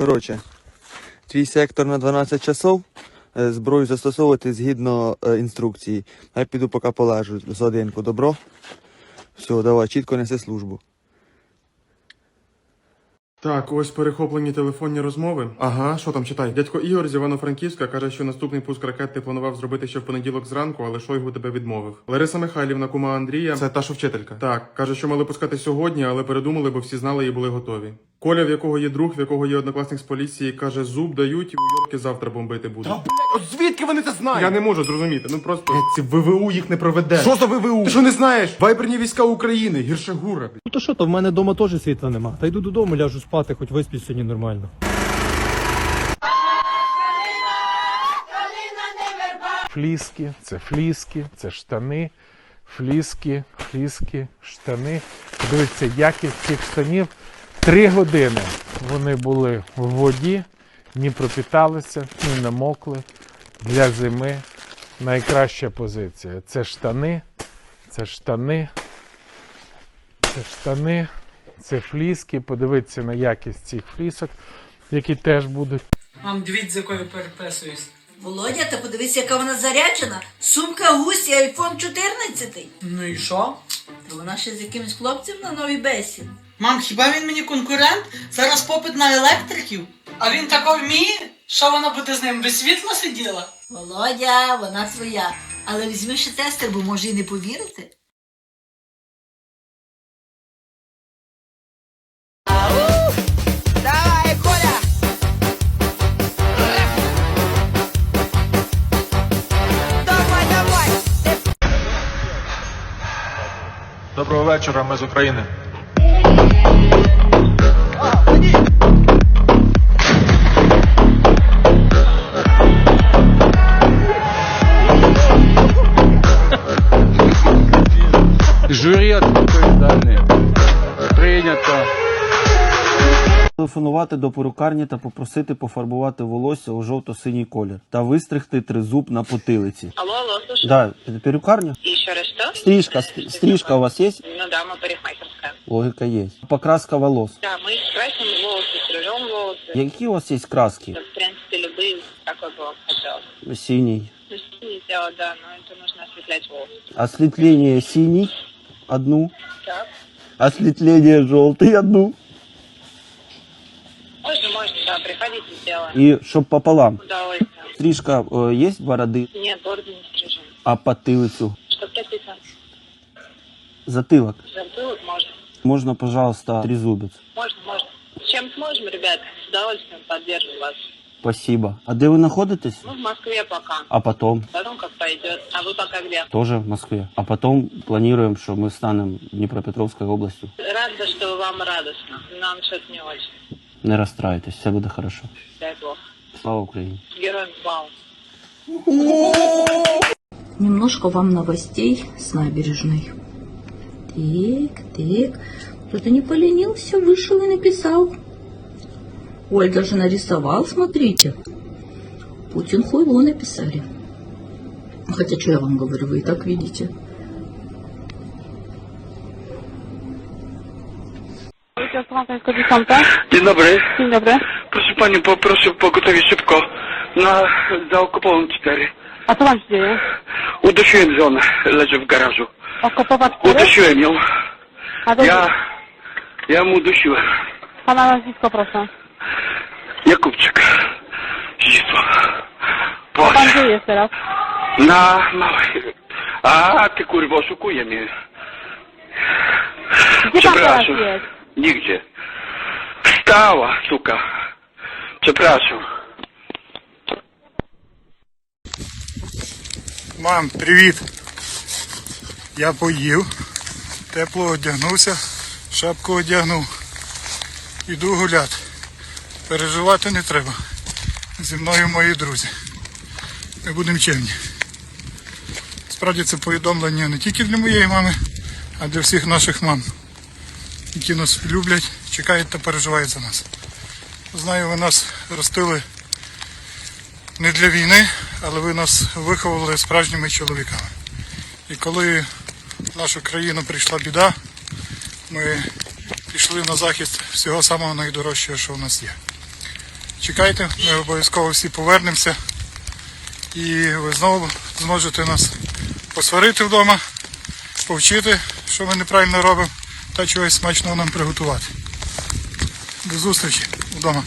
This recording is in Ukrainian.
Коротше, твій сектор на 12 часов. Е, Зброю застосовувати згідно е, інструкції. Я піду поки полежу з годинку, добро? Все, давай, чітко неси службу. Так, ось перехоплені телефонні розмови. Ага, що там читай? Дядько Ігор з Івано-Франківська каже, що наступний пуск ракет ти планував зробити ще в понеділок зранку, але Шойгу тебе відмовив. Лариса Михайлівна, кума Андрія, це та що вчителька. Так, каже, що мали пускати сьогодні, але передумали, бо всі знали і були готові. Коля, в якого є друг, в якого є однокласник з поліції, каже, зуб дають і уйобки завтра бомбити будуть. От звідки вони це знають? Я не можу зрозуміти. Ну просто ці ВВУ їх не проведе. Що за ВВУ? Ти що не знаєш? Вайберні війська України, гірше гура. Ну то що, то в мене вдома теж світла нема. Та йду додому, ляжу спати, хоч висплюсь сьогодні нормально. Фліски, це фліски, це штани, фліски, фліски, штани. Дивіться, якість цих штанів. Три години вони були в воді, ні пропіталися, ні намокли. Для зими найкраща позиція. Це штани, це штани, це штани, це фліски. Подивіться на якість цих флісок, які теж будуть. Мам, дивіться, з якою переписуюсь. Володя, та подивись, яка вона заряджена. Сумка гусь і айфон 14. Ну і що? Та вона ще з якимось хлопцем на новій бесі. Мам, хіба він мені конкурент? Зараз попит на електриків. А він тако вміє? Що вона буде з ним без світла сиділа? Володя, вона твоя. Але візьми ще тестер, бо може і не повірити. Доброго вечора, ми з України. Журі відповідальне. Прийнято. Телефонувати до перукарні та попросити пофарбувати волосся у жовто-синій колір та вистригти тризуб на потилиці. Алло, алло, слушай. Да, это перукарня? Еще раз что? Стрижка, ст- стрижка у вас есть? Ну да, мы парикмахерская. Логика есть. Покраска волос. Да, мы красим волосы, стрижем волосы. Какие у вас есть краски? В принципе, любые, какой бы вам хотелось. Синий. Ну, синий сделать, да, но это нужно осветлять волосы. Осветление синий Одну. Так. Осветление желтый одну. Можно, можно, да, приходите, сделаем. И чтоб пополам. С удовольствием. Стрижка э, есть бороды, Нет, бороду не стрижем. а потылицу? Что прописано? Затылок. Затылок можно. Можно, пожалуйста, трезубец. Можно, можно. Чем сможем, ребят, с удовольствием поддержим вас. Спасибо. А где вы находитесь? Ну, в Москве пока. А потом? Потом как пойдет. А вы пока где? Тоже в Москве. А потом планируем, что мы станем Днепропетровской областью. Рада, что вам радостно. Нам что-то не очень. Не расстраивайтесь, все будет хорошо. Дай бог. Слава Украине. Героям слава. Немножко вам новостей с набережной. Так, так. Кто-то не поленился, вышел и написал. Ой, даже нарисовал, смотрите. Путин хуйло написали. Хотя, что я вам говорю, вы и так видите. Dzień dobry. Dzień dobry. Proszę Pani, poproszę pogotowie szybko na zaokopowaną 4. A co wam się dzieje? Udusiłem żonę, leży w garażu. Okopować Udusiłem ją. A to Ja, ja ją udusiłem. pana nazwisko proszę. Na małej. A, ty kurwa, oszukuje mnie. Gdzie pan teraz Przepraszam. Nigdzie. Wstała, suka. Przepraszam. Мам, привіт. Я поїв, тепло одягнувся, шапку одягнув. Іду гуляти. Переживати не треба. Зі мною мої друзі. Ми будемо чемні. Справді це повідомлення не тільки для моєї мами, а для всіх наших мам, які нас люблять, чекають та переживають за нас. Знаю, ви нас ростили не для війни, але ви нас виховували справжніми чоловіками. І коли в нашу країну прийшла біда, ми пішли на захист всього самого найдорожчого, що в нас є. Чекайте, ми обов'язково всі повернемося. І ви знову зможете нас посварити вдома, повчити, що ми неправильно робимо, та чогось смачного нам приготувати. До зустрічі вдома.